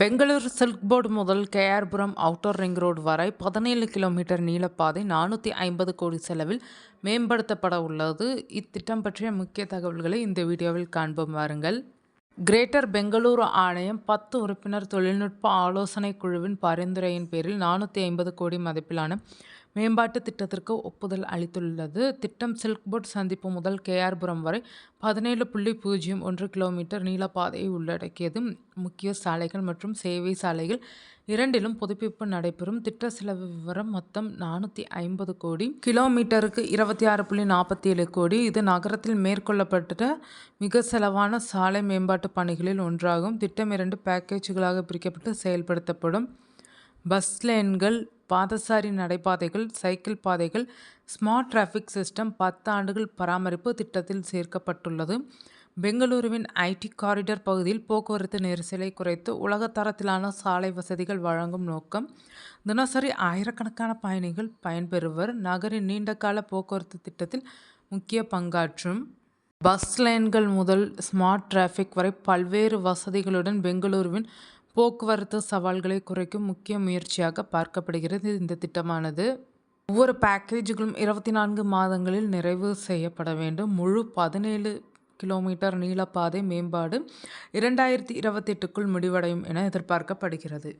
Bangalore silk board முதல் KR Puram outer ring road வரை பதினேழு கிலோமீட்டர் நீளப்பாதை நானூற்றி ஐம்பது கோடி செலவில் மேம்படுத்தப்பட உள்ளது. இத்திட்டம் பற்றிய முக்கிய தகவல்களை இந்த வீடியோவில் காண்போம். வாருங்கள். கிரேட்டர் பெங்களூரு ஆணையம் பத்து உறுப்பினர் தொழில்நுட்ப ஆலோசனை குழுவின் பரிந்துரையின் பேரில் நானூற்றி ஐம்பது கோடி மதிப்பிலான மேம்பாட்டு திட்டத்திற்கு ஒப்புதல் அளித்துள்ளது. திட்டம் சில்க் போர்ட் சந்திப்பு முதல் கேஆர்புரம் வரை பதினேழு புள்ளி பூஜ்ஜியம் ஒன்று கிலோமீட்டர் நீளப்பாதையை உள்ளடக்கியது. முக்கிய சாலைகள் மற்றும் சேவை சாலைகள் இரண்டிலும் புதுப்பிப்பு நடைபெறும். திட்ட செலவு விவரம் மொத்தம் நானூற்றி ஐம்பது கோடி. கிலோமீட்டருக்கு இருபத்தி ஆறு புள்ளி நாற்பத்தி ஏழு கோடி. இது நகரத்தில் மேற்கொள்ளப்பட்ட மிக செலவான சாலை மேம்பாட்டு பணிகளில் ஒன்றாகும். திட்டம் இரண்டு பேக்கேஜுகளாக பிரிக்கப்பட்டு செயல்படுத்தப்படும். பஸ் லேன்கள் பாதசாரி நடைபாதைகள் சைக்கிள் பாதைகள் ஸ்மார்ட் டிராஃபிக் சிஸ்டம் பத்து ஆண்டுகள் பராமரிப்பு திட்டத்தில் சேர்க்கப்பட்டுள்ளது. பெங்களூருவின் ஐடி காரிடர் பகுதியில் போக்குவரத்து நெரிசலை குறைத்து உலகத்தரத்திலான சாலை வசதிகள் வழங்கும் நோக்கம். தினசரி ஆயிரக்கணக்கான பயணிகள் பயன்பெறுவர். நகரின் நீண்டகால போக்குவரத்து திட்டத்தில் முக்கிய பங்காற்றும். பஸ் லைன்கள் முதல் ஸ்மார்ட் டிராஃபிக் வரை பல்வேறு வசதிகளுடன் பெங்களூருவின் போக்குவரத்து சவால்களை குறைக்கும் முக்கிய முயற்சியாக பார்க்கப்படுகிறது இந்த திட்டமானது. ஒவ்வொரு பேக்கேஜுகளும் இருபத்தி நான்கு மாதங்களில் நிறைவு செய்யப்பட வேண்டும். முழு பதினேழு கிலோமீட்டர் நீளப்பாதை மேம்பாடு இரண்டாயிரத்தி இருபத்தெட்டுக்குள் முடிவடையும் என எதிர்பார்க்கப்படுகிறது.